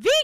the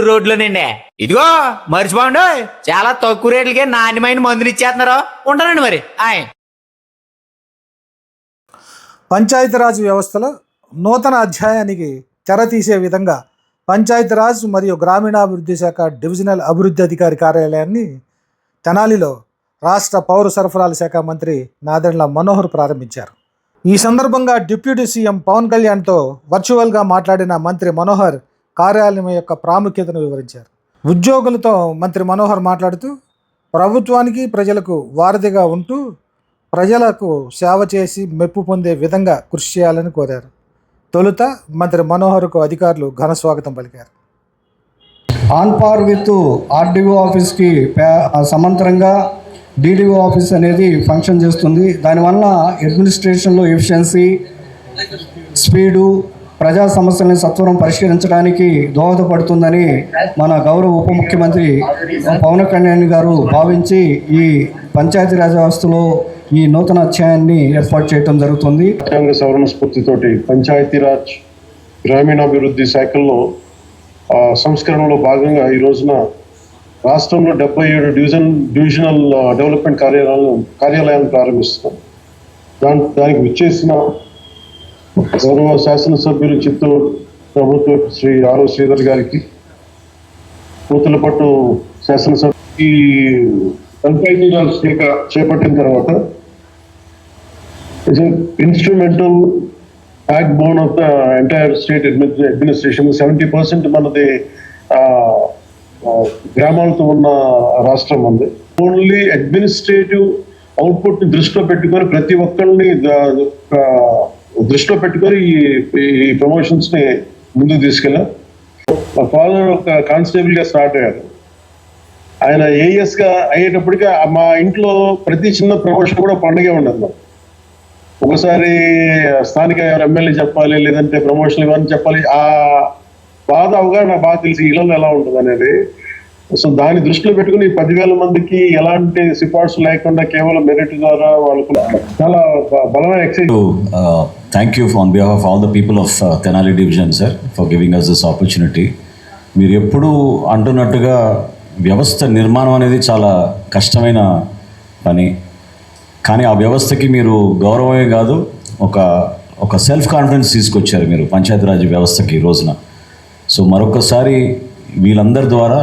రోడ్లోనండి ఇదిగో మర్చిపోండి. చాలా తక్కువ రేట్లకే నాణ్యమైన మందులు ఇచ్చేస్తున్నారు. ఉంటానండి మరి. ఆయ్. పంచాయతీరాజ్ వ్యవస్థలో నూతన అధ్యాయానికి తెరతీసే విధంగా పంచాయతీరాజ్ మరియు గ్రామీణాభివృద్ధి శాఖ డివిజనల్ అభివృద్ధి అధికారి కార్యాలయాన్ని తెనాలిలో రాష్ట్ర పౌర సరఫరాల శాఖ మంత్రి నాదెండ్ల మనోహర్ ప్రారంభించారు. ఈ సందర్భంగా డిప్యూటీ సీఎం పవన్ కళ్యాణ్తో వర్చువల్గా మాట్లాడిన మంత్రి మనోహర్ కార్యాలయం యొక్క ప్రాముఖ్యతను వివరించారు. ఉద్యోగులతో మంత్రి మనోహర్ మాట్లాడుతూ ప్రభుత్వానికి ప్రజలకు వారధిగా ఉంటూ ప్రజలకు సేవ చేసి మెప్పు పొందే విధంగా కృషి చేయాలని కోరారు. తొలుత మంత్రి మనోహర్కు అధికారులు ఘన స్వాగతం పలికారు. ఆన్ పార్ విత్ ఆర్డీఓ ఆఫీస్కి సమంతరంగా సమాంతరంగా డీడీఓ ఆఫీస్ అనేది ఫంక్షన్ చేస్తుంది. దానివల్ల అడ్మినిస్ట్రేషన్లో ఎఫిషియన్సీ స్పీడు ప్రజా సమస్యలను సత్వరం పరిష్కరించడానికి దోహదపడుతుందని మన గౌరవ ఉప ముఖ్యమంత్రి పవన్ కళ్యాణ్ గారు భావించి ఈ పంచాయతీరాజ్ వ్యవస్థలో ఈ నూతన అధ్యాయాన్ని ఏర్పాటు చేయడం జరుగుతుంది. రాజ్యాంగ సవరణ స్ఫూర్తితోటి పంచాయతీరాజ్ గ్రామీణాభివృద్ధి శాఖల్లో సంస్కరణలో భాగంగా ఈ రోజున రాష్ట్రంలో డెబ్బై ఏడు డివిజన్ డివిజనల్ డెవలప్మెంట్ కార్యాలయాలను కార్యాలయాలను ప్రారంభిస్తున్నాం. దాని దానికి విచ్చేసిన గౌరవ శాసనసభ్యులు చిత్తూరు ప్రభుత్వ శ్రీ ఆరో శ్రీధర్ గారికి పూతలపట్టు శాసనసభ ఈ పంచాయతీరాజ్ శాఖ చేపట్టిన తర్వాత instrumental backbone of the entire state administration. Seventy percent మనది ఆ, గ్రామాలతో ఉన్న రాష్ట్రం ఉంది ఓన్లీ అడ్మినిస్ట్రేటివ్ అవుట్పుట్ని దృష్టిలో పెట్టుకొని ప్రతి ఒక్కరిని దృష్టిలో పెట్టుకొని ఈ- ప్రమోషన్స్ని ముందుకు తీసుకెళ్ళాం. మా ఫాదర్ ఒక కానిస్టేబుల్గా స్టార్ట్ అయ్యారు ఆయన ఏఎస్గా అయ్యేటప్పటికి మా ఇంట్లో ప్రతి చిన్న ప్రమోషన్ కూడా పండుగే ఉండదు. మాకు. ఒకసారి స్థానిక ఎమ్మెల్యే చెప్పాలి లేదంటే ప్రమోషన్ ఇవన్నీ చెప్పాలి ఆ బాధ అవగాహన బాగా తెలిసి ఇళ్ళలో ఎలా ఉంటుంది అనేది. సో దాని దృష్టిలో పెట్టుకుని పదివేల మందికి ఎలాంటి సిఫార్సు లేకుండా కేవలం మెరిట్ ద్వారా వాళ్ళకు చాలా బలమైన excise thank you on behalf of all the people of Tenali division sir for giving us this opportunity మీరు ఎప్పుడూ అంటున్నట్టుగా వ్యవస్థ నిర్మాణం అనేది చాలా కష్టమైన పని. కానీ ఆ వ్యవస్థకి మీరు గౌరవమే కాదు ఒక ఒక సెల్ఫ్ కాన్ఫిడెన్స్ తీసుకొచ్చారు మీరు పంచాయతీరాజ్ వ్యవస్థకి ఈ రోజున. సో మరొకసారి వీళ్ళందరి ద్వారా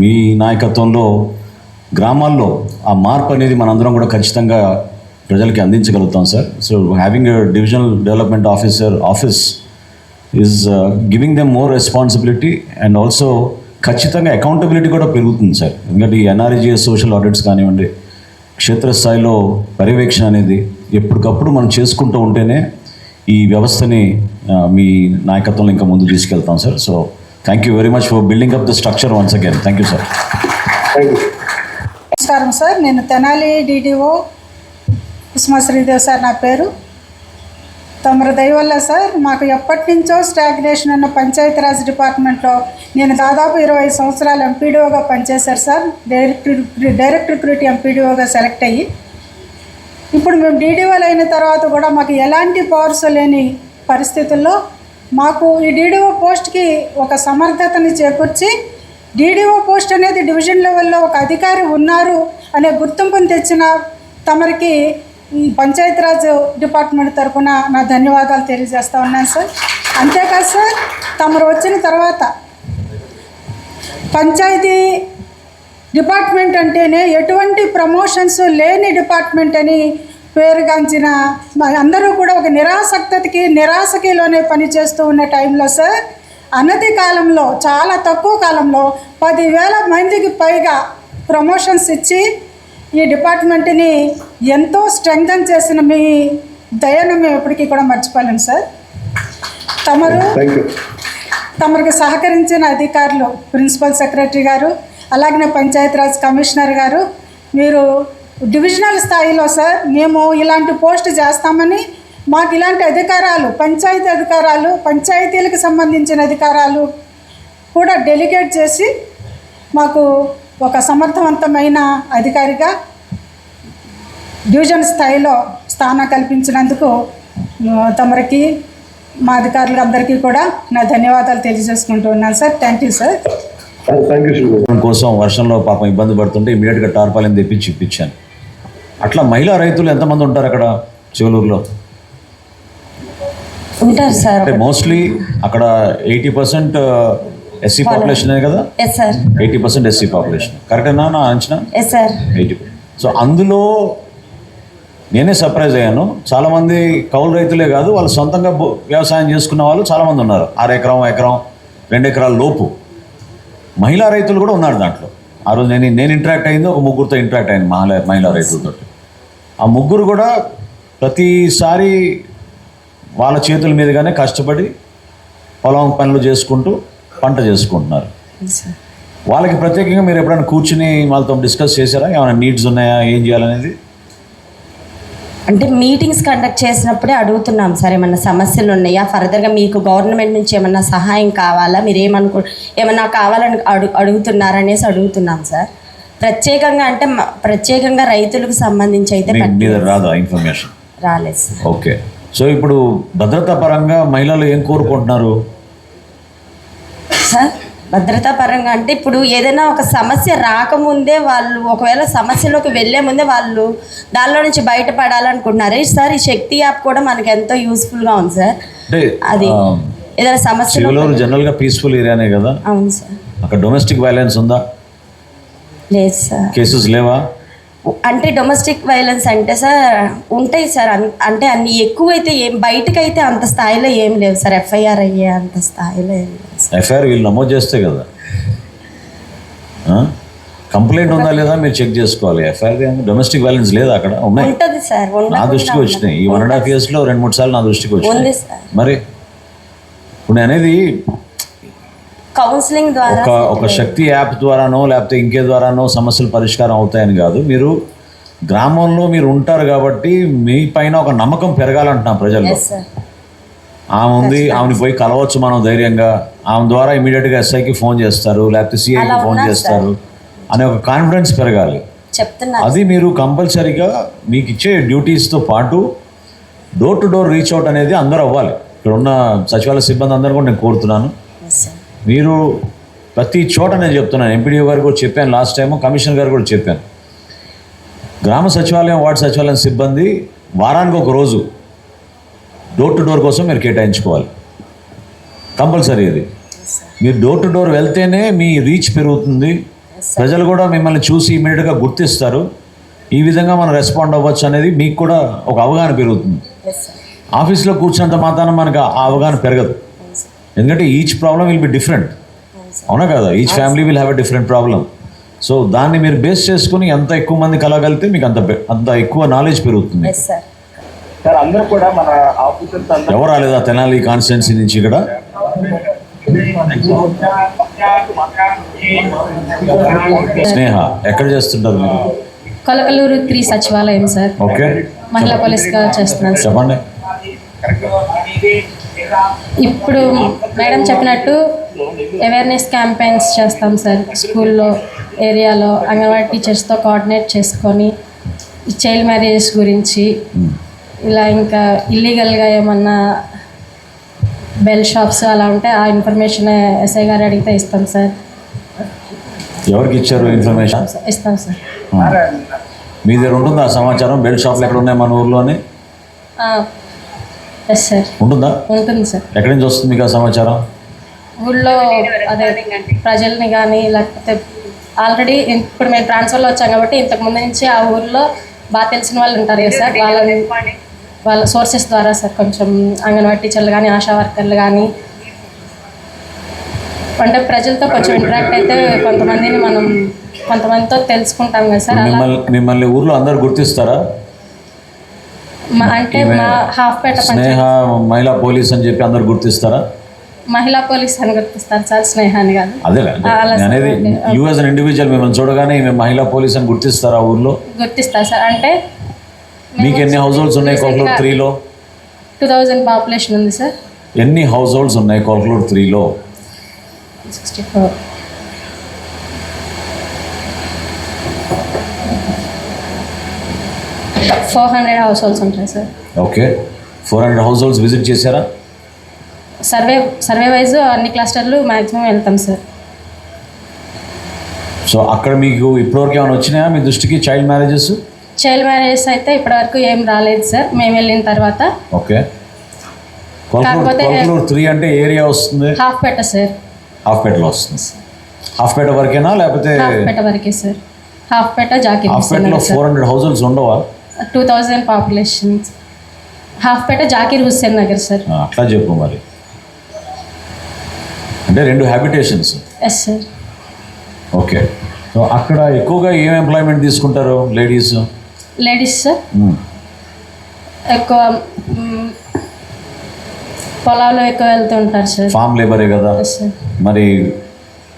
మీ నాయకత్వంలో గ్రామాల్లో ఆ మార్పు అనేది మనందరం కూడా ఖచ్చితంగా ప్రజలకి అందించగలుగుతాం sir so having divisional development officer office is giving them more responsibility and also ఖచ్చితంగా అకౌంటబిలిటీ కూడా పెరుగుతుంది సార్ ఎందుకంటే ఈ ఎన్ఆర్జీఎస్ సోషల్ ఆడిట్స్ కానివ్వండి క్షేత్రస్థాయిలో పర్యవేక్షణ అనేది ఎప్పటికప్పుడు మనం చేసుకుంటూ ఉంటేనే ఈ వ్యవస్థని మీ నాయకత్వంలో ఇంకా ముందు తీసుకెళ్తాం sir so thank you very much for building up the structure once again thank you sir నమస్కారం సార్ నేను Tenali D D O Sushma Sridevi sir నా పేరు. తమరి దయవల్ల సార్ మాకు ఎప్పటి నుంచో స్టాగ్నేషన్ ఉన్న పంచాయతీరాజ్ డిపార్ట్మెంట్లో నేను దాదాపు ఇరవై సంవత్సరాలు ఎంపీడీఓగా పనిచేశారు సార్. డైరెక్ట్ డైరెక్ట్ రిక్రూట్ ఎంపీడీఓగా సెలెక్ట్ అయ్యి. ఇప్పుడు మేము డీడీఓలు అయిన తర్వాత కూడా మాకు ఎలాంటి పవర్స్ లేని పరిస్థితుల్లో మాకు ఈ డీడీఓ పోస్ట్కి ఒక సమర్థతని చేకూర్చి డీడీఓ పోస్ట్ అనేది డివిజన్ లెవెల్లో ఒక అధికారి ఉన్నారు అనే గుర్తింపుని తెచ్చిన తమరికి పంచాయతీరాజ్ డిపార్ట్మెంట్ తరఫున నా ధన్యవాదాలు తెలియజేస్తా ఉన్నాను సార్. అంతేకాదు సార్ తమరు వచ్చిన తర్వాత పంచాయతీ డిపార్ట్మెంట్ అంటేనే ఎటువంటి ప్రమోషన్స్ లేని డిపార్ట్మెంట్ అని పేరుగాంచిన అందరూ కూడా ఒక నిరాసక్తకి నిరాశకిలోనే పనిచేస్తూ ఉన్న టైంలో సార్ అనతి కాలంలో చాలా తక్కువ కాలంలో పదివేల మందికి పైగా ప్రమోషన్స్ ఇచ్చి ఈ డిపార్ట్మెంట్ని ఎంతో స్ట్రెంగ్తన్ చేసిన మీ దయను మేము ఎప్పటికీ కూడా మర్చిపోలేము సార్. తమరు తమకు సహకరించిన అధికారులు ప్రిన్సిపల్ సెక్రటరీ గారు అలాగనే పంచాయతీరాజ్ కమిషనర్ గారు మీరు డివిజనల్ స్థాయిలో సార్ మేము ఇలాంటి పోస్ట్ చేస్తామని మాకు ఇలాంటి అధికారాలు పంచాయతీ అధికారాలు పంచాయతీలకు సంబంధించిన అధికారాలు కూడా డెలిగేట్ చేసి మాకు ఒక సమర్థవంతమైన అధికారిగా డివిజన్ స్థాయిలో స్థానం కల్పించినందుకు తమరికి మా అధికారులకు అందరికీ కూడా నా ధన్యవాదాలు తెలియజేసుకుంటూ ఉన్నాను సార్. థ్యాంక్ యూ సార్ కోసం వర్షంలో పాపం ఇబ్బంది పడుతుంటే ఇమీడియట్గా టార్పాలిన్ తెప్పించి ఇప్పించాను. అట్లా మహిళా రైతులు ఎంతమంది ఉంటారు అక్కడ చివలూరులో? ఉంటారు సార్. అంటే మోస్ట్లీ అక్కడ eighty percent S C population కదా? Eighty percent S C population కరెక్టేనా నా అంచనా? ఎయిటీ సో అందులో నేనే సర్ప్రైజ్ అయ్యాను. చాలామంది కౌలు రైతులే కాదు వాళ్ళు సొంతంగా వ్యవసాయం చేసుకున్న వాళ్ళు చాలామంది ఉన్నారు. అర ఎకరం ఎకరం రెండు ఎకరాల లోపు. మహిళా రైతులు కూడా ఉన్నారు దాంట్లో. ఆ రోజు నేను నేను ఇంటరాక్ట్ అయింది ఒక ముగ్గురుతో ఇంటరాక్ట్ అయింది మహిళా మహిళా రైతులతో ఆ ముగ్గురు కూడా ప్రతిసారి వాళ్ళ చేతుల మీదుగానే కష్టపడి పొలం పనులు చేసుకుంటూ పంట చేసుకుంటున్నారు. వాళ్ళకి ప్రత్యేకంగా మీరు ఎప్పుడైనా కూర్చుని వాళ్ళతో డిస్కస్ చేశారా? ఏమైనా నీడ్స్ ఉన్నాయా? ఏం చేయాలనేది? అంటే మీటింగ్స్ కండక్ట్ చేసినప్పుడే అడుగుతున్నాం సార్ ఏమన్నా సమస్యలు ఉన్నాయా? ఫర్దర్గా మీకు గవర్నమెంట్ నుంచి ఏమన్నా సహాయం కావాలా? మీరు ఏమనుకో ఏమన్నా కావాలని అడుగు అడుగుతున్నారనేసి అడుగుతున్నాం సార్. ప్రత్యేకంగా అంటే ప్రత్యేకంగా రైతులకు సంబంధించి అయితే రాదా ఇన్ఫర్మేషన్? రాలేదు సార్. ఓకే. సో ఇప్పుడు భద్రతా పరంగా మహిళలు ఏం కోరుకుంటున్నారు? భద్రతా పరంగా అంటే ఇప్పుడు ఏదైనా ఒక సమస్య రాకముందే వాళ్ళు ఒకవేళ సమస్యలోకి వెళ్ళే ముందే వాళ్ళు దానిలో నుంచి బయటపడాలనుకుంటున్నారు? సార్ ఈ శక్తి యాప్ కూడా మనకి ఎంతో యూస్ఫుల్గా ఉంది సార్. అది ఏదైనా సమస్యలో చివలూరు జనరల్గా పీస్ఫుల్ ఏరియానే కదా? అవును సార్. అక్కడ డొమెస్టిక్ వైలెన్స్ ఉందా? లేదు సార్. కేసెస్ లేవా? అంటే డొమెస్టిక్ వైలెన్స్ అంటే సార్ ఉంటాయి సార్. అంటే అన్ని ఎక్కువైతే ఏం బయటకైతే అంత స్థాయిలో ఏం లేవు సార్. ఎఫ్ఐఆర్ అయ్యే అంత స్థాయిలో ఏం సార్. ఎఫ్ఐఆర్ వీళ్ళు నమోదు చేస్తే కదా. కంప్లైంట్ ఉందా లేదా మీరు చెక్ చేసుకోవాలి. ఎఫ్ఐఆర్ డొమెస్టిక్ వైలెన్స్ లేదా అక్కడ? ఉన్నాయి. ఉంటుంది సార్ నా దృష్టికి. వచ్చినాయి. ఈ వన్ అండ్ హాఫ్ ఇయర్స్లో రెండు మూడు సార్లు నా దృష్టికి సార్. మరి? ఇప్పుడు అనేది కౌన్సిలింగ్ ద్వారా ఒక ఒక శక్తి యాప్ ద్వారానో లేకపోతే ఇంకే ద్వారానో సమస్యలు పరిష్కారం అవుతాయని కాదు. మీరు గ్రామంలో మీరు ఉంటారు కాబట్టి మీ పైన ఒక నమ్మకం పెరగాలంటున్నాం ప్రజల్లో. ఆమె ఉంది ఆమెని పోయి కలవచ్చు మనం ధైర్యంగా. ఆమె ద్వారా ఇమీడియట్గా ఎస్ఐకి ఫోన్ చేస్తారు లేకపోతే సిఐకి ఫోన్ చేస్తారు అనే ఒక కాన్ఫిడెన్స్ పెరగాలి. అది మీరు కంపల్సరీగా మీకు ఇచ్చే డ్యూటీస్తో పాటు door to door reach out అనేది అందరూ అవ్వాలి. ఇక్కడ ఉన్న సచివాలయ సిబ్బంది అందరూ కూడా నేను కోరుతున్నాను. మీరు ప్రతి చోట నేను చెప్తున్నాను ఎంపీడీఓ గారు కూడా చెప్పాను లాస్ట్ టైం కమిషనర్ గారు కూడా చెప్పాను. గ్రామ సచివాలయం వార్డు సచివాలయం సిబ్బంది వారానికి ఒక రోజు డోర్ టు డోర్ కోసం మీరు కేటాయించుకోవాలి. కంపల్సరీ ఇది మీరు డోర్ టు డోర్ వెళ్తేనే మీ రీచ్ పెరుగుతుంది. ప్రజలు కూడా మిమ్మల్ని చూసి ఇమీడియట్గా గుర్తిస్తారు. ఈ విధంగా మనం రెస్పాండ్ అవ్వచ్చు అనేది మీకు కూడా ఒక అవగాహన పెరుగుతుంది. ఆఫీస్లో కూర్చున్నంత మాత్రాన మనకు ఆ అవగాహన పెరగదు. ఎందుకంటే each problem will be different అవునా కదా? Each family will have a different problem so దాన్ని మీరు బేస్ చేసుకుని ఎంత ఎక్కువ మంది కలగలిగితే మీకు అంత అంత ఎక్కువ నాలెడ్జ్ పెరుగుతుంది. సార్ అందరూ కూడా మన ఆఫీసర్స్ అందరూ ఎవరు రాలేదా? తెనాలి కాన్స్టిట్యున్సీ నుంచి ఇక్కడ? స్నేహ ఎక్కడ చేస్తుంటారు మీరు? కొలకలూరు త్రీ సచివాలయం సార్. ఓకే. మహిళా పోలీస్గా చేస్తున్నాను చెప్పండి. ఇప్పుడు మేడం చెప్పినట్టు అవేర్నెస్ క్యాంపెయిన్స్ చేస్తాం సార్. స్కూల్లో ఏరియాలో అంగన్వాడీ టీచర్స్తో కోఆర్డినేట్ చేసుకొని చైల్డ్ మ్యారేజెస్ గురించి ఇలా ఇంకా ఇల్లీగల్గా ఏమన్నా బెల్ షాప్స్ అలా ఉంటే ఆ ఇన్ఫర్మేషన్ ఎస్ఐ గారు అడిగితే ఇస్తాం సార్. ఎవరికి ఇచ్చారు ఇన్ఫర్మేషన్ ఇస్తాం సార్. మీ దగ్గర ఉంటుందా ఆ సమాచారం? బెల్ట్ షాప్లు ఎక్కడ ఉన్నాయి మన ఊర్లోని? ఎస్ సార్ ఉంటుందా? ఉంటుంది సార్ ఎక్కడి నుంచి వస్తుంది మీకు ఆ సమాచారం? ఊళ్ళో అదే ప్రజల్ని కానీ లేకపోతే ఆల్రెడీ ఇప్పుడు మేము ట్రాన్స్ఫర్లో వచ్చాం కాబట్టి ఇంతకు ముందు నుంచి ఆ ఊర్లో బాగా తెలిసిన వాళ్ళు ఉంటారు కదా సార్ వాళ్ళని వాళ్ళ సోర్సెస్ ద్వారా సార్ కొంచెం అంగన్వాడీ టీచర్లు కానీ ఆశా వర్కర్లు కానీ అంటే ప్రజలతో కొంచెం ఇంటరాక్ట్ అయితే కొంతమందిని మనం కొంతమందితో తెలుసుకుంటాం కదా సార్ అలా. మిమ్మల్ని మిమ్మల్ని ఊర్లో అందరు గుర్తిస్తారా? స్నేహ మహిళా పోలీస్ అని చెప్పి అందరు గుర్తిస్తారా? మహిళా పోలీస్ అని గుర్తిస్తారు సార్ స్నేహాన్ని కాదు. అదే. అనేది sir. You as an individual మిమ్మల్ని చూడగానే ఈమె మహిళా పోలీస్ అని గుర్తిస్తారు ఊర్లో? గుర్తిస్తారు సార్ అంటే మీకు ఎన్ని హౌస్ హోల్డ్స్ ఉన్నాయి కోకలూరు త్రీలో టూ థౌజండ్ పాపులేషన్ ఉంది సార్. ఎన్ని హౌస్ హోల్డ్స్ ఉన్నాయి కోకలూరు త్రీలో sixty four four hundred households ఉంటాయి sir. Okay. Four hundred households visit చేశారా? సర్వే సర్వే వైజ్ అన్ని క్లస్టర్లు మ్యాక్సిమం వెళ్తాం సార్. సో అక్కడ మీకు ఇప్పటివరకు ఏమైనా వచ్చినాయా మీ దృష్టికి చైల్డ్ మ్యారేజెస్? చైల్డ్ మ్యారేజెస్ అయితే ఇప్పటివరకు ఏం రాలేదు సార్. మేము వెళ్ళిన తర్వాత. ఓకే. కాకపోతే- త్రీ అంటే ఏరియా వస్తుంది? హాఫ్ పెట్ట సార్. హాఫ్పేటలో వస్తుంది. హాఫ్పేట వరకేనా లేకపోతే హాఫ్ పెట్ట వరకే సార్. హాఫ్ పెట్ట జాకీ హాఫ్పేటలో ఫోర్ హండ్రెడ్ హోల్డ్స్ ఉండవా? టూ థౌజండ్ పాపులేషన్ హాఫ్ పెట్ట జాకీర్ హుస్సేన్ నగర్ సార్ అట్లా చెప్పు మరి. అంటే రెండు habitations yes sir okay. So అక్కడ ఎక్కువగా ఏం ఎంప్లాయ్మెంట్ తీసుకుంటారు లేడీస్ లేడీస్ సార్ ఎక్కువ పొలాల్లో ఎక్కువ వెళ్తూ ఉంటారు సార్ ఫామ్ లేబరే కదా? మరి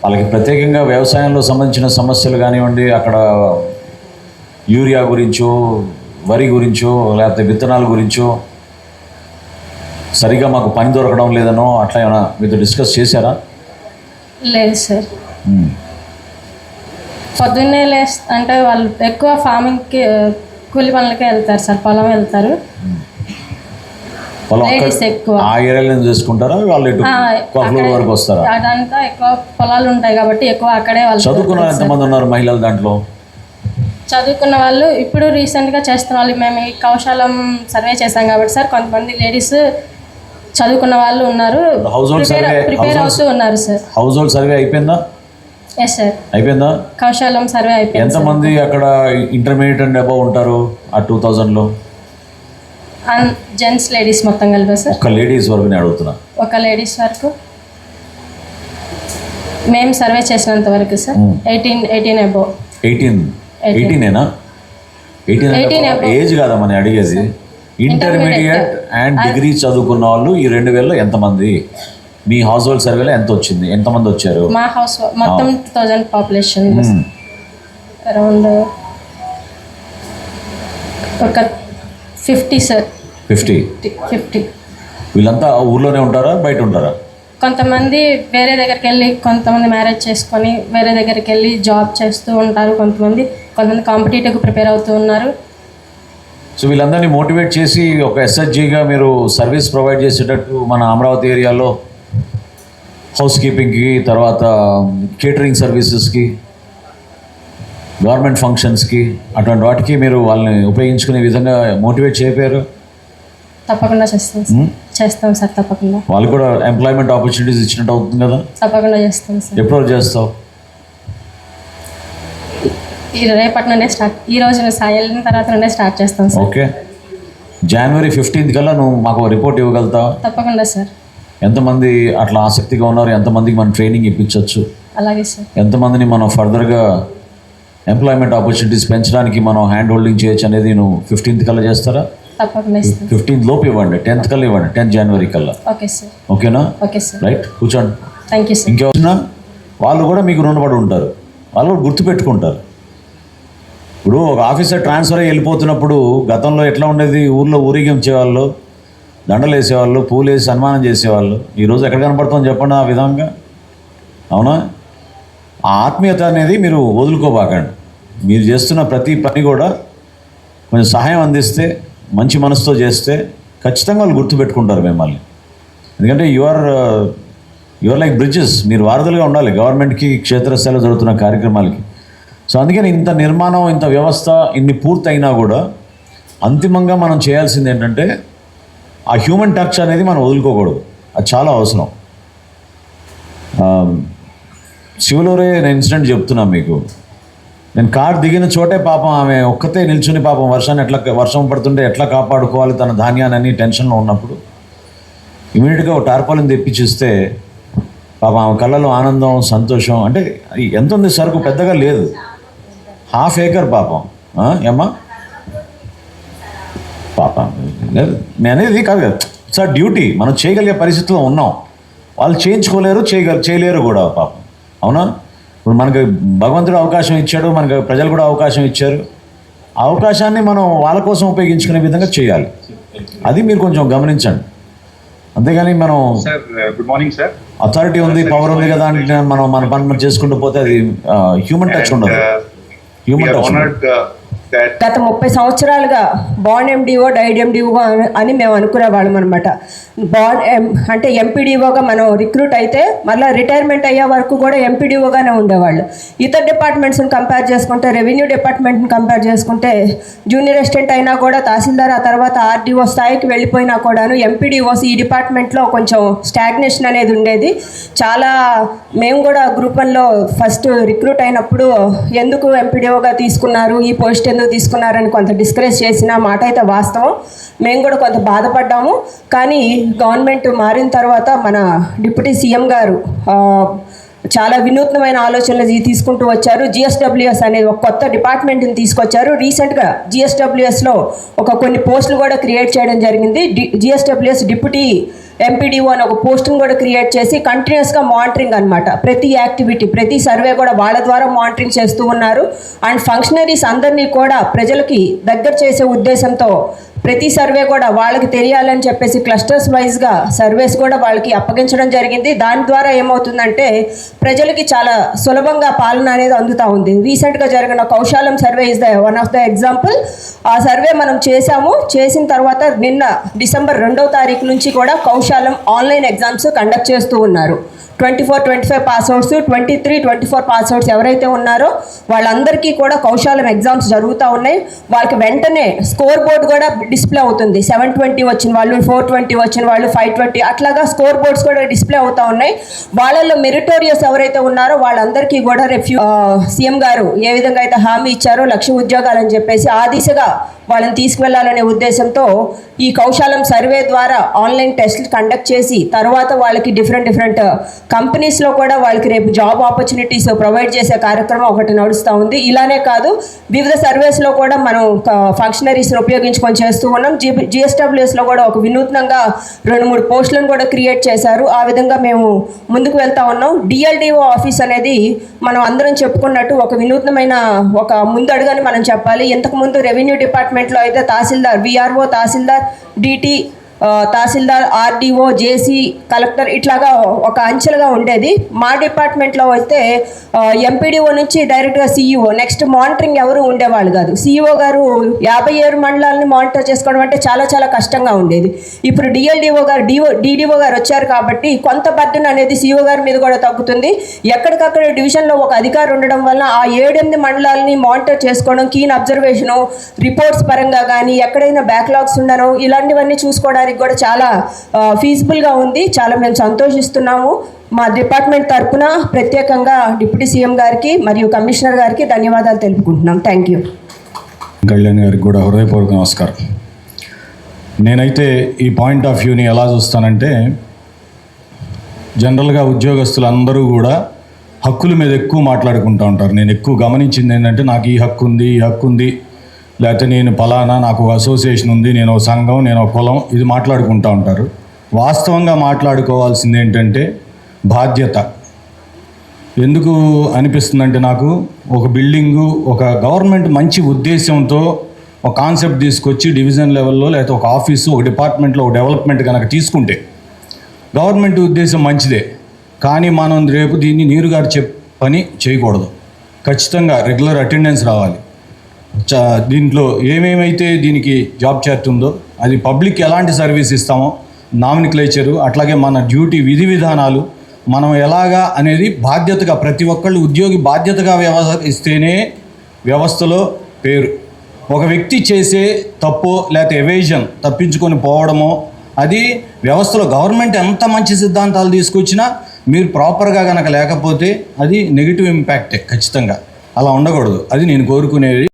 వాళ్ళకి ప్రత్యేకంగా వ్యవసాయంలో సంబంధించిన సమస్యలు కానివ్వండి అక్కడ యూరియా గురించో వరి గురించో లేకపోతే విత్తనాల గురించో సరిగా మాకు పని దొరకడం లేదనో అట్లా ఏమైనా మీతో డిస్కస్ చేశారా? లేదు సార్. పొద్దున్నే లేస్ అంటే వాళ్ళు ఎక్కువ ఫార్మింగ్కి కూలి పనులకే వెళ్తారు సార్ పొలం వెళ్తారు. ఆ ఏరియాలో చేసుకుంటారా? వాళ్ళు ఇటు ఆ, కొలూరు అక్కడే- వరకు వస్తారా? అదంతా ఎక్కువ పొలాలు ఉంటాయి కాబట్టి ఎక్కువ అక్కడే వాళ్ళు చదువుకున్న ఎంతమంది ఉన్నారు మహిళలు దాంట్లో? చదువుకున్న వాళ్ళు ఇప్పుడు రీసెంట్గా చేస్తున్న వాళ్ళు మేము ఈ కౌశలం సర్వే చేశాం కాబట్టి సార్ కొంతమంది లేడీస్ చదువుకున్న వాళ్ళు ఉన్నారు. Household ప్రిపేర్ survey- ప్రిపేర్ అవుతూ ఉన్నారు సార్. హౌస్ హోల్డ్ సర్వే అయిపోయిందా? ఎస్ సార్ అయిపోయిందా? కౌశలం సర్వే అయిపోయింది ఎంతమంది అక్కడ ఇంటర్మీడియట్ అండ్ అబౌవ్ ఉంటారు ఆ టూ థౌజండ్లో జెంట్స్ లేడీస్ మొత్తం కలిపి సార్. ఒక్క లేడీస్ వరకు నేను అడుగుతున్నా. ఒక లేడీస్ వరకు. మేము సర్వే చేసినంత వరకు sir. Eighteen eighteen above eighteen. ఎయిటీనేనా eighteen 18 above. Age కాదా మన అడిగేది? ఇంటర్మీడియట్ అండ్ డిగ్రీ చదువుకున్న వాళ్ళు ఈ రెండు వేలలో ఎంతమంది? మీ హౌస్ హోల్డ్ సర్వేలో ఎంత వచ్చింది ఎంతమంది వచ్చారు? మా హౌస్ మొత్తం టూ థౌజండ్ పాపులేషన్. అరౌండ్ ఒక ఫిఫ్టీ సార్ ఫిఫ్టీ ఫిఫ్టీ వీళ్ళంతా ఊర్లోనే ఉంటారా? బయట ఉంటారా? కొంతమంది వేరే దగ్గరికి వెళ్ళి కొంతమంది మ్యారేజ్ చేసుకొని వేరే దగ్గరికి వెళ్ళి జాబ్ చేస్తూ ఉంటారు. కొంతమంది కొంతమంది కాంపిటేటివ్కి ప్రిపేర్ అవుతూ ఉన్నారు. సో వీళ్ళందరినీ మోటివేట్ చేసి ఒక ఎస్హెచ్జిగా మీరు సర్వీస్ ప్రొవైడ్ చేసేటట్టు మన అమరావతి ఏరియాలో హౌస్ కీపింగ్కి తర్వాత కేటరింగ్ సర్వీసెస్కి గవర్నమెంట్ ఫంక్షన్స్కి అటువంటి వాటికి మీరు వాళ్ళని ఉపయోగించుకునే విధంగా మోటివేట్ చేయకపోయారు తప్పకుండా చేస్తాం సార్. చేస్తాం సార్ తప్పకుండా. వాళ్ళు కూడా ఎంప్లాయ్మెంట్ ఆపర్చునిటీస్ ఇచ్చినట్టు అవుతుంది కదా? తప్పకుండా చేస్తాం సార్. ఎప్పుడు చేస్తావు? రేపటి నుండే స్టార్ట్ ఈ రోజు సాయి వెళ్ళిన తర్వాత నుండే స్టార్ట్ చేస్తాం సార్. ఓకే. జనవరి ఫిఫ్టీన్త్ కల్లా నువ్వు మాకు రిపోర్ట్ ఇవ్వగలుగుతావా? తప్పకుండా సార్. ఎంతమంది అట్లా ఆసక్తిగా ఉన్నారు? ఎంతమందికి మనం ట్రైనింగ్ ఇప్పించవచ్చు అలాగే సార్. ఎంతమందిని మనం ఫర్దర్గా ఎంప్లాయ్మెంట్ ఆపర్చునిటీస్ పెంచడానికి మనం హ్యాండ్ హోల్డింగ్ చేయొచ్చు అనేది నువ్వు ఫిఫ్టీన్త్ కల్లా చేస్తారా? ఫిఫ్టీన్త్ లోపు ఇవ్వండి. టెన్త్ కల్లా ఇవ్వండి. టెన్త్ జనవరి కల్లా. Okay sir. ఓకేనా? Okay sir. రైట్ కూర్చోండి. థ్యాంక్ యూ సార్ ఇంకెవరన్నా వాళ్ళు కూడా మీకు రుణపడి ఉంటారు. వాళ్ళు కూడా గుర్తుపెట్టుకుంటారు ఇప్పుడు ఒక ఆఫీసర్ ట్రాన్స్ఫర్ అయ్యి వెళ్ళిపోతున్నప్పుడు గతంలో ఎట్లా ఉండేది? ఊర్లో ఊరేగించేవాళ్ళు దండలు వేసేవాళ్ళు పూలు వేసి సన్మానం చేసేవాళ్ళు. ఈరోజు ఎక్కడ కనపడుతుందో చెప్పండి ఆ విధంగా? అవునా? ఆ ఆత్మీయత అనేది మీరు వదులుకోబాకండి. మీరు చేస్తున్న ప్రతి పని కూడా కొంచెం సహాయం అందిస్తే మంచి మనసుతో చేస్తే ఖచ్చితంగా వాళ్ళు గుర్తుపెట్టుకుంటారు మిమ్మల్ని. ఎందుకంటే you are your like bridges మీరు వారధులుగా ఉండాలి. గవర్నమెంట్కి క్షేత్రస్థాయిలో జరుగుతున్న కార్యక్రమాలకి. సో అందుకని ఇంత నిర్మాణం ఇంత వ్యవస్థ ఇన్ని పూర్తయినా కూడా అంతిమంగా మనం చేయాల్సింది ఏంటంటే ఆ హ్యూమన్ టచ్ అనేది మనం వదులుకోకూడదు. అది చాలా అవసరం. శివలోరే నేను ఇన్సిడెంట్ చెప్తున్నా మీకు. నేను కార్ దిగిన చోటే పాపం ఆమె ఒక్కతే నిల్చుని పాపం వర్షాన్ని ఎట్లా వర్షం పడుతుంటే ఎట్లా కాపాడుకోవాలి తన ధాన్యాన్ని టెన్షన్లో ఉన్నప్పుడు ఇమీడియట్గా ఒక టార్పాలిని తెప్పించిస్తే పాపం ఆమె కళ్ళలో ఆనందం సంతోషం అంటే ఎంత ఉంది సరుకు పెద్దగా లేదు. హాఫ్ ఏకర్ పాపం. ఆ, ఏమ్మా? పాపం. లేదు నేను అనేది కాదు కదా. సార్ డ్యూటీ మనం చేయగలిగే పరిస్థితిలో ఉన్నాం. వాళ్ళు చేయించుకోలేరు చేయగల చేయలేరు కూడా పాపం. అవునా? ఇప్పుడు మనకి భగవంతుడు అవకాశం ఇచ్చాడు మనకి ప్రజలు కూడా అవకాశం ఇచ్చారు. ఆ అవకాశాన్ని మనం వాళ్ళ కోసం ఉపయోగించుకునే విధంగా చేయాలి. అది మీరు కొంచెం గమనించండి. అంతేగాని మనం గుడ్ మార్నింగ్ సార్ అథారిటీ ఉంది పవర్ ఉంది కదా అంటే మనం మన పని చేసుకుంటూ పోతే అది హ్యూమన్ టచ్ ఉండదు. హ్యూమన్ టచ్ ఉండదు దట్ గత ముప్పై సంవత్సరాలుగా బాండ్ ఎండిఓ డైడ్ ఎండిఓ అని మేము అనుకునేవాళ్ళం అనమాట బాండ్ ఎం అంటే ఎంపీడీఓగా మనం రిక్రూట్ అయితే మళ్ళీ రిటైర్మెంట్ అయ్యే వరకు కూడా ఎంపీడీఓగానే ఉండేవాళ్ళు. ఇతర డిపార్ట్మెంట్స్ని కంపేర్ చేసుకుంటే రెవెన్యూ డిపార్ట్మెంట్ని కంపేర్ చేసుకుంటే జూనియర్ అసిస్టెంట్ అయినా కూడా తహసీల్దార్ ఆ తర్వాత ఆర్డీఓ స్థాయికి వెళ్ళిపోయినా కూడాను ఎంపీడీఓస్ ఈ డిపార్ట్మెంట్లో కొంచెం స్టాగ్నేషన్ అనేది ఉండేది. చాలా మేము కూడా గ్రూప్ వన్లో ఫస్ట్ రిక్రూట్ అయినప్పుడు ఎందుకు ఎంపీడీఓగా తీసుకున్నారు? ఈ పోస్ట్ ఎందుకు తీసుకున్నారని కొంత డిస్కరేజ్ చేసిన మాట అయితే వాస్తవం. మేము కూడా కొంత బాధపడ్డాము. కానీ గవర్నమెంట్ మారిన తర్వాత మన డిప్యూటీ సీఎం గారు చాలా వినూత్నమైన ఆలోచనలు తీసుకుంటూ వచ్చారు. జిఎస్డబ్ల్యూఎస్ అనేది ఒక కొత్త డిపార్ట్మెంట్ని తీసుకొచ్చారు. రీసెంట్గా జిఎస్డబ్ల్యూఎస్లో ఒక కొన్ని పోస్టులు కూడా క్రియేట్ చేయడం జరిగింది. డి జిఎస్డబ్ల్యూఎస్ డిప్యూటీ ఎంపీడీఓ అని ఒక పోస్ట్ని కూడా క్రియేట్ చేసి కంటిన్యూస్గా మానిటరింగ్ అనమాట ప్రతి యాక్టివిటీ ప్రతి సర్వే కూడా వాళ్ళ ద్వారా మానిటరింగ్ చేస్తూ ఉన్నారు. అండ్ ఫంక్షనరీస్ అందరినీ కూడా ప్రజలకి దగ్గర చేసే ఉద్దేశంతో ప్రతి సర్వే కూడా వాళ్ళకి తెలియాలని చెప్పేసి క్లస్టర్స్ వైజ్గా సర్వేస్ కూడా వాళ్ళకి అప్పగించడం జరిగింది. దాని ద్వారా ఏమవుతుందంటే ప్రజలకి చాలా సులభంగా పాలన అనేది అందుతూ ఉంది. రీసెంట్గా జరిగిన Kaushalam survey is the one of the example ఆ సర్వే మనం చేశాము. చేసిన తర్వాత నిన్న డిసెంబర్ రెండవ తారీఖు నుంచి కూడా కౌశాలం ఆన్లైన్ ఎగ్జామ్స్ కండక్ట్ చేస్తూ ఉన్నారు. Twenty four twenty five passouts twenty three twenty four passouts ఎవరైతే ఉన్నారో వాళ్ళందరికీ కూడా కౌశాలం ఎగ్జామ్స్ జరుగుతూ ఉన్నాయి. వాళ్ళకి వెంటనే స్కోర్ బోర్డ్ కూడా డిస్ప్లే అవుతుంది. సెవెన్ ట్వంటీ వచ్చిన వాళ్ళు ఫోర్ ట్వంటీ వచ్చిన వాళ్ళు ఫైవ్ ట్వంటీ అట్లాగా స్కోర్ బోర్డ్స్ కూడా డిస్ప్లే అవుతూ ఉన్నాయి. వాళ్ళల్లో మెరిటోరియస్ ఎవరైతే ఉన్నారో వాళ్ళందరికీ కూడా రెఫ్యూ సీఎం గారు ఏ విధంగా అయితే హామీ ఇచ్చారో లక్ష ఉద్యోగాలని చెప్పేసి ఆ దిశగా వాళ్ళని తీసుకువెళ్ళాలనే ఉద్దేశంతో ఈ కౌశాలం సర్వే ద్వారా ఆన్లైన్ టెస్ట్లు కండక్ట్ చేసి తర్వాత వాళ్ళకి డిఫరెంట్ డిఫరెంట్ కంపెనీస్లో కూడా వాళ్ళకి రేపు జాబ్ ఆపర్చునిటీస్ ప్రొవైడ్ చేసే కార్యక్రమం ఒకటి నడుస్తూ ఉంది. ఇలానే కాదు వివిధ సర్వేస్లో కూడా మనం ఫంక్షనరీస్ని ఉపయోగించుకొని చేస్తూ ఉన్నాం. జి జిఎస్డబ్ల్యూఎస్లో కూడా ఒక వినూత్నంగా రెండు మూడు పోస్టులను కూడా క్రియేట్ చేశారు. ఆ విధంగా మేము ముందుకు వెళ్తా ఉన్నాం. డిఎల్డిఓ ఆఫీస్ అనేది మనం అందరం చెప్పుకున్నట్టు ఒక వినూత్నమైన ఒక ముందడుగని మనం చెప్పాలి. ఇంతకుముందు రెవెన్యూ డిపార్ట్మెంట్లో అయితే tahsildar VRO tahsildar DT tahsildar RDO JC collector ఇట్లాగా ఒక అంచెలుగా ఉండేది. మా డిపార్ట్మెంట్లో అయితే ఎంపీడీఓ నుంచి డైరెక్ట్గా సీఈఓ నెక్స్ట్ మానిటరింగ్ ఎవరు ఉండేవాళ్ళు కాదు. సీఈఓ గారు యాభై ఏడు మండలాలని మానిటర్ చేసుకోవడం అంటే చాలా చాలా కష్టంగా ఉండేది. ఇప్పుడు డిఎల్డిఓ గారు డిఓ డీడీఓ గారు వచ్చారు కాబట్టి కొంత బర్డన్ అనేది సీఈఓ గారి మీద కూడా తగ్గుతుంది. ఎక్కడికక్కడ డివిజన్లో ఒక అధికారి ఉండడం వల్ల ఆ ఏడెనిమిది మండలాలని మానిటర్ చేసుకోవడం కీన్ అబ్జర్వేషను రిపోర్ట్స్ పరంగా కానీ ఎక్కడైనా బ్యాక్లాగ్స్ ఉండడం ఇలాంటివన్నీ చూసుకోవడానికి కూడా చాలా ఫీజిబుల్గా ఉంది. చాలా మేము సంతోషిస్తున్నాము. మా డిపార్ట్మెంట్ తరఫున ప్రత్యేకంగా డిప్యూటీ సీఎం గారికి మరియు కమిషనర్ గారికి ధన్యవాదాలు తెలుపుకుంటున్నాం. థ్యాంక్ యూ కళ్యాణ్ గారికి కూడా హృదయపూర్వక నమస్కారం. నేనైతే ఈ పాయింట్ ఆఫ్ వ్యూని ఎలా చూస్తానంటే జనరల్గా ఉద్యోగస్తులు అందరూ కూడా హక్కుల మీద ఎక్కువ మాట్లాడుకుంటూ ఉంటారు. నేను ఎక్కువ గమనించింది ఏంటంటే నాకు ఈ హక్కు ఉంది ఈ హక్కు ఉంది లేకపోతే నేను పలానా నాకు అసోసియేషన్ ఉంది నేను ఒక సంఘం నేను ఒక కులం ఇది మాట్లాడుకుంటూ ఉంటారు. వాస్తవంగా మాట్లాడుకోవాల్సింది ఏంటంటే బాధ్యత. ఎందుకు అనిపిస్తుందంటే నాకు ఒక బిల్డింగు ఒక గవర్నమెంట్ మంచి ఉద్దేశంతో ఒక కాన్సెప్ట్ తీసుకొచ్చి డివిజన్ లెవెల్లో లేకపోతే ఒక ఆఫీసు ఒక డిపార్ట్మెంట్లో ఒక డెవలప్మెంట్ కనుక తీసుకుంటే గవర్నమెంట్ ఉద్దేశం మంచిదే. కానీ మనం రేపు దీన్ని నీరుగారు చెప్ పని చేయకూడదు. ఖచ్చితంగా రెగ్యులర్ అటెండెన్స్ రావాలి. దీంట్లో ఏమేమైతే దీనికి జాబ్ చార్ట్ ఉందో అది పబ్లిక్ ఎలాంటి సర్వీస్ ఇస్తామో నామినిక్లేచరు అట్లాగే మన డ్యూటీ విధి విధానాలు మనం ఎలాగా అనేది బాధ్యతగా ప్రతి ఒక్కళ్ళు ఉద్యోగి బాధ్యతగా వ్యవహరిస్తేనే వ్యవస్థలో పేరు. ఒక వ్యక్తి చేసే తప్పు లేకపోతే ఎవేజన్ తప్పించుకొని పోవడమో అది వ్యవస్థలో గవర్నమెంట్ ఎంత మంచి సిద్ధాంతాలు తీసుకొచ్చినా మీరు ప్రాపర్గా కనుక లేకపోతే అది నెగిటివ్ ఇంపాక్టే ఖచ్చితంగా. అలా ఉండకూడదు. అది నేను కోరుకునేది.